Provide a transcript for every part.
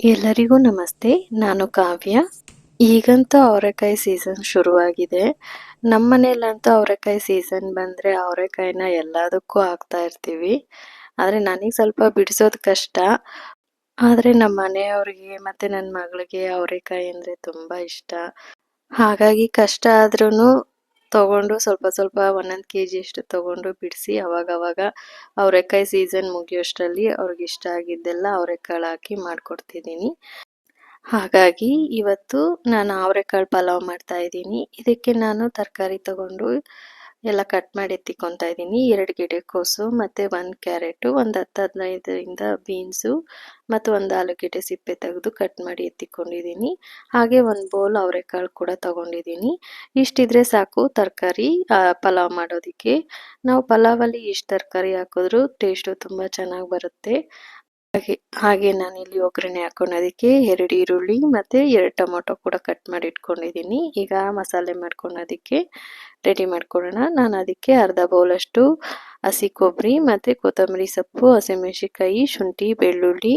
ಎಲ್ಲರಿಗೂ ನಮಸ್ತೆ, ನಾನು ಕಾವ್ಯ. ಈಗಂತೂ ಅವರೆಕಾಯಿ ಸೀಸನ್ ಶುರುವಾಗಿದೆ. ನಮ್ಮ ಮನೇಲಂತೂ ಅವರೆಕಾಯಿ ಸೀಸನ್ ಬಂದರೆ ಅವರೆಕಾಯಿನ ಎಲ್ಲದಕ್ಕೂ ಹಾಕ್ತಾ ಇರ್ತೀವಿ. ಆದರೆ ನನಗೆ ಸ್ವಲ್ಪ ಬಿಡಿಸೋದು ಕಷ್ಟ. ಆದರೆ ನಮ್ಮ ಮನೆಯವ್ರಿಗೆ ಮತ್ತು ನನ್ನ ಮಗಳಿಗೆ ಅವರೆಕಾಯಿ ಅಂದರೆ ತುಂಬ ಇಷ್ಟ. ಹಾಗಾಗಿ ಕಷ್ಟ ಆದ್ರೂ ತಗೊಂಡು ಸ್ವಲ್ಪ ಸ್ವಲ್ಪ ಒಂದೊಂದು ಕೆ ಜಿಯಷ್ಟು ತಗೊಂಡು ಬಿಡಿಸಿ ಅವಾಗವಾಗ ಅವರೆಕಾಯಿ ಸೀಸನ್ ಮುಗಿಯೋಷ್ಟರಲ್ಲಿ ಅವ್ರಿಗೆ ಇಷ್ಟ ಆಗಿದ್ದೆಲ್ಲ ಅವರೆಕಾಳು ಹಾಕಿ ಮಾಡಿಕೊಡ್ತಿದ್ದೀನಿ. ಹಾಗಾಗಿ ಇವತ್ತು ನಾನು ಅವರೆಕಾಳು ಪಲಾವ್ ಮಾಡ್ತಾ ಇದ್ದೀನಿ. ಇದಕ್ಕೆ ನಾನು ತರಕಾರಿ ತಗೊಂಡು ಎಲ್ಲ ಕಟ್ ಮಾಡಿ ಎತ್ತಿಕೊತಾ ಇದ್ದೀನಿ. ಎರಡು ಗಿಡಕೋಸು ಮತ್ತು ಒಂದು ಕ್ಯಾರೆಟು ಒಂದು ಹತ್ತು ಹದಿನೈದರಿಂದ ಬೀನ್ಸು ಮತ್ತು ಒಂದು ಆಲೂಗೆಡ್ಡೆ ಸಿಪ್ಪೆ ತೆಗೆದು ಕಟ್ ಮಾಡಿ ಎತ್ತಿಕೊಂಡಿದ್ದೀನಿ. ಹಾಗೆ ಒಂದು ಬೌಲ್ ಅವರೆಕಾಳು ಕೂಡ ತಗೊಂಡಿದ್ದೀನಿ. ಇಷ್ಟಿದ್ರೆ ಸಾಕು ತರಕಾರಿ ಪಲಾವ್ ಮಾಡೋದಕ್ಕೆ. ನಾವು ಪಲಾವಲ್ಲಿ ಇಷ್ಟು ತರಕಾರಿ ಹಾಕಿದ್ರು ಟೇಸ್ಟು ತುಂಬ ಚೆನ್ನಾಗಿ ಬರುತ್ತೆ. ಹಾಗೆ ಹಾಗೆ ನಾನಿಲ್ಲಿ ಒಗ್ಗರಣೆ ಹಾಕೊಳೋದಕ್ಕೆ ಎರಡು ಈರುಳ್ಳಿ ಮತ್ತು ಎರಡು ಟೊಮೊಟೊ ಕೂಡ ಕಟ್ ಮಾಡಿ ಇಟ್ಕೊಂಡಿದ್ದೀನಿ. ಈಗ ಮಸಾಲೆ ಮಾಡ್ಕೊಳೋದಕ್ಕೆ ರೆಡಿ ಮಾಡ್ಕೊಳ್ಳೋಣ. ನಾನು ಅದಕ್ಕೆ ಅರ್ಧ ಬೌಲಷ್ಟು ಹಸಿ ಕೊಬ್ಬರಿ ಮತ್ತು ಕೊತ್ತಂಬರಿ ಸೊಪ್ಪು ಹಸಿಮೆಣಸಿಕಾಯಿ ಶುಂಠಿ, ಬೆಳ್ಳುಳ್ಳಿ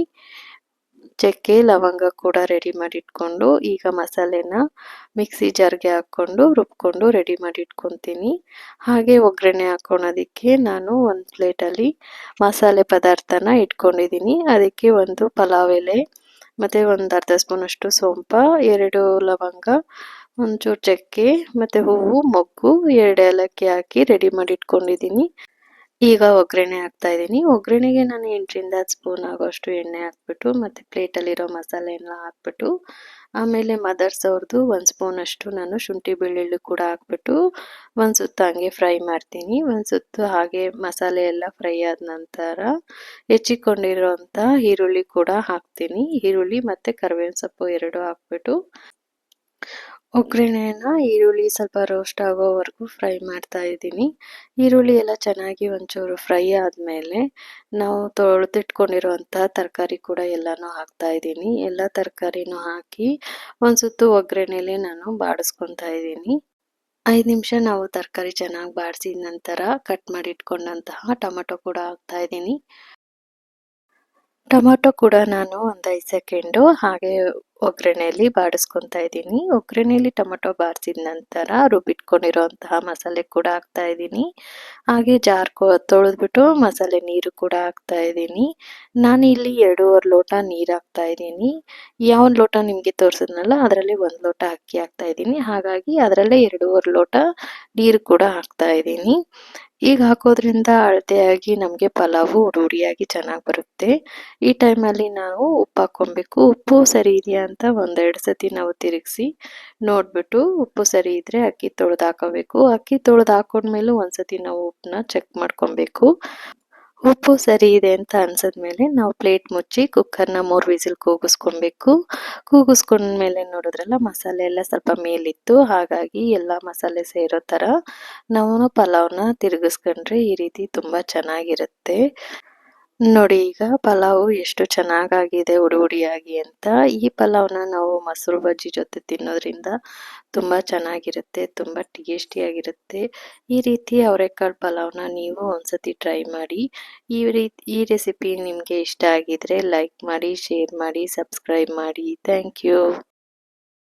ಚಕ್ಕೆ ಲವಂಗ ಕೂಡ ರೆಡಿ ಮಾಡಿ ಇಟ್ಕೊಂಡು ಈಗ ಮಸಾಲೆನ ಮಿಕ್ಸಿ ಜಾರ್ಗೆ ಹಾಕ್ಕೊಂಡು ರುಬ್ಕೊಂಡು ರೆಡಿ ಮಾಡಿ ಇಟ್ಕೊತೀನಿ ಹಾಗೆ ಒಗ್ಗರಣೆ ಹಾಕೊಳೋದಕ್ಕೆ ನಾನು ಒಂದು ಪ್ಲೇಟಲ್ಲಿ ಮಸಾಲೆ ಪದಾರ್ಥನ ಇಟ್ಕೊಂಡಿದ್ದೀನಿ. ಅದಕ್ಕೆ ಒಂದು ಪಲಾವ್ ಎಲೆ, ಮತ್ತು ಒಂದು ಅರ್ಧ ಸ್ಪೂನಷ್ಟು ಸೋಂಪ, ಎರಡು ಲವಂಗ, ಒಂಚೂರು ಚಕ್ಕೆ, ಮತ್ತು ಹೂವು, ಮೊಗ್ಗು, ಎರಡು ಏಲಕ್ಕಿ ಹಾಕಿ ರೆಡಿ ಮಾಡಿ ಇಟ್ಕೊಂಡಿದ್ದೀನಿ ಈಗ ಒಗ್ಗರಣೆ ಹಾಕ್ತಾ ಇದ್ದೀನಿ. ಒಗ್ಗರಣೆಗೆ ನಾನು ಎಂಟರಿಂದ ಸ್ಪೂನ್ ಆಗೋಷ್ಟು ಎಣ್ಣೆ ಹಾಕ್ಬಿಟ್ಟು, ಮತ್ತು ಪ್ಲೇಟಲ್ಲಿರೋ ಮಸಾಲೆ ಎಲ್ಲ ಹಾಕ್ಬಿಟ್ಟು, ಆಮೇಲೆ ಮದರ್ಸ್ ಅವ್ರದ್ದು ಒಂದು ಸ್ಪೂನಷ್ಟು ನಾನು ಶುಂಠಿ ಬೆಳ್ಳುಳ್ಳಿ ಕೂಡ ಹಾಕ್ಬಿಟ್ಟು, ಒಂದು ಸುತ್ತು ಹಾಗೆ ಫ್ರೈ ಮಾಡ್ತೀನಿ. ಒಂದು ಸುತ್ತು ಹಾಗೆ ಮಸಾಲೆ ಎಲ್ಲ ಫ್ರೈ ಆದ ನಂತರ, ಹೆಚ್ಚಿಕೊಂಡಿರೋಂಥ ಈರುಳ್ಳಿ ಕೂಡ ಹಾಕ್ತೀನಿ. ಈರುಳ್ಳಿ ಮತ್ತು ಕರಿಬೇವಿನ ಸೊಪ್ಪು ಎರಡು ಹಾಕ್ಬಿಟ್ಟು ಒಗ್ಗರಣೆನ ಈರುಳ್ಳಿ ಸ್ವಲ್ಪ ರೋಸ್ಟ್ ಆಗೋವರೆಗೂ ಫ್ರೈ ಮಾಡ್ತಾ ಇದ್ದೀನಿ. ಈರುಳ್ಳಿ ಎಲ್ಲ ಚೆನ್ನಾಗಿ ಒಂಚೂರು ಫ್ರೈ ಆದಮೇಲೆ ನಾವು ತೊಳೆದಿಟ್ಕೊಂಡಿರುವಂಥ ತರಕಾರಿ ಕೂಡ ಎಲ್ಲನೂ ಹಾಕ್ತಾ ಇದ್ದೀನಿ. ಎಲ್ಲ ತರಕಾರಿನೂ ಹಾಕಿ ಒಂದು ಸುತ್ತು ಒಗ್ಗರಣೆಯಲ್ಲಿ ನಾನು ಬಾಡಿಸ್ಕೊತಾ ಇದ್ದೀನಿ. ಐದು ನಿಮಿಷ ನಾವು ತರಕಾರಿ ಚೆನ್ನಾಗಿ ಬಾಡಿಸಿದ ನಂತರ ಕಟ್ ಮಾಡಿ ಇಟ್ಕೊಂಡಂತಹ ಟೊಮೆಟೊ ಕೂಡ ಹಾಕ್ತಾ ಇದ್ದೀನಿ. ಟೊಮೊಟೊ ಕೂಡ ನಾನು ಒಂದು ಐದು ಸೆಕೆಂಡು ಹಾಗೆ ಒಗ್ಗರಣೆಯಲ್ಲಿ ಬಾಡಿಸ್ಕೊತಾ ಇದ್ದೀನಿ. ಒಗ್ಗರಣೆಯಲ್ಲಿ ಟೊಮೆಟೊ ಬಾರಿಸಿದ ನಂತರ ರುಬ್ಬಿಟ್ಕೊಂಡಿರೋಂತಹ ಮಸಾಲೆ ಕೂಡ ಹಾಕ್ತಾ ಇದ್ದೀನಿ. ಹಾಗೆ ಜಾರ್ ತೊಳೆದ್ಬಿಟ್ಟು ಮಸಾಲೆ ನೀರು ಕೂಡ ಹಾಕ್ತಾ ಇದ್ದೀನಿ. ನಾನು ಇಲ್ಲಿ ಎರಡೂವರೆ ಲೋಟ ನೀರು ಹಾಕ್ತಾ ಇದ್ದೀನಿ. ಯಾವ ಲೋಟ ನಿಮಗೆ ತೋರಿಸಿದ್ನಲ್ಲ, ಅದರಲ್ಲಿ ಒಂದು ಲೋಟ ಅಕ್ಕಿ ಹಾಕ್ತಾ ಇದ್ದೀನಿ. ಹಾಗಾಗಿ ಅದರಲ್ಲೇ ಎರಡೂವರೆ ಲೋಟ ನೀರು ಕೂಡ ಹಾಕ್ತಾ ಇದ್ದೀನಿ. ಈಗ ಹಾಕೋದ್ರಿಂದ ಅಳತೆಯಾಗಿ ನಮಗೆ ಪಲಾವು ರೂಢಿಯಾಗಿ ಚೆನ್ನಾಗಿ ಬರುತ್ತೆ. ಈ ಟೈಮಲ್ಲಿ ನಾವು ಉಪ್ಪು ಹಾಕ್ಕೊಬೇಕು. ಉಪ್ಪು ಸರಿ ಇದೆಯಾ ಅಂತ ಒಂದೆರಡು ಸತಿ ನಾವು ತಿರುಗಿಸಿ ನೋಡಿಬಿಟ್ಟು ಉಪ್ಪು ಸರಿ ಇದ್ದರೆ ಅಕ್ಕಿ ತೊಳೆದು ಹಾಕೋಬೇಕು. ಅಕ್ಕಿ ತೊಳೆದು ಹಾಕೊಂಡ್ಮೇಲೂ ಒಂದ್ಸತಿ ನಾವು ಉಪ್ಪನ್ನ ಚೆಕ್ ಮಾಡ್ಕೊಬೇಕು. ಉಪ್ಪು ಸರಿ ಇದೆ ಅಂತ ಅನ್ಸಿದ್ಮೇಲೆ ನಾವು ಪ್ಲೇಟ್ ಮುಚ್ಚಿ ಕುಕ್ಕರ್ನ ಮೂರು ವಿಸಿಲ್ ಕೂಗಿಸ್ಕೊಬೇಕು. ಕೂಗಿಸ್ಕೊಂಡ್ಮೇಲೆ ನೋಡಿದ್ರಲ್ಲ ಮಸಾಲೆ ಎಲ್ಲ ಸ್ವಲ್ಪ ಮೇಲಿತ್ತು. ಹಾಗಾಗಿ ಎಲ್ಲ ಮಸಾಲೆ ಸೇರೋ ಥರ ನಾವು ಪಲಾವ್ನ ತಿರುಗಿಸ್ಕೊಂಡ್ರೆ ಈ ರೀತಿ ತುಂಬ ಚೆನ್ನಾಗಿರುತ್ತೆ. ನೋಡಿ, ಈಗ ಪಲಾವು ಎಷ್ಟು ಚೆನ್ನಾಗಾಗಿದೆ ಉಡಿ ಉಡಿಯಾಗಿ ಅಂತ. ಈ ಪಲಾವ್ನ ನಾವು ಮೊಸರು ಬಜ್ಜಿ ಜೊತೆ ತಿನ್ನೋದ್ರಿಂದ ತುಂಬ ಚೆನ್ನಾಗಿರುತ್ತೆ, ತುಂಬ ಟೇಸ್ಟಿಯಾಗಿರುತ್ತೆ. ಈ ರೀತಿ ಅವರೆಕಾಳು ಪಲಾವ್ನ ನೀವು ಒಂದ್ಸತಿ ಟ್ರೈ ಮಾಡಿ. ಈ ರೀತಿ, ಈ ರೆಸಿಪಿ ನಿಮಗೆ ಇಷ್ಟ ಆಗಿದ್ರೆ ಲೈಕ್ ಮಾಡಿ, ಶೇರ್ ಮಾಡಿ, ಸಬ್ಸ್ಕ್ರೈಬ್ ಮಾಡಿ. Thank you.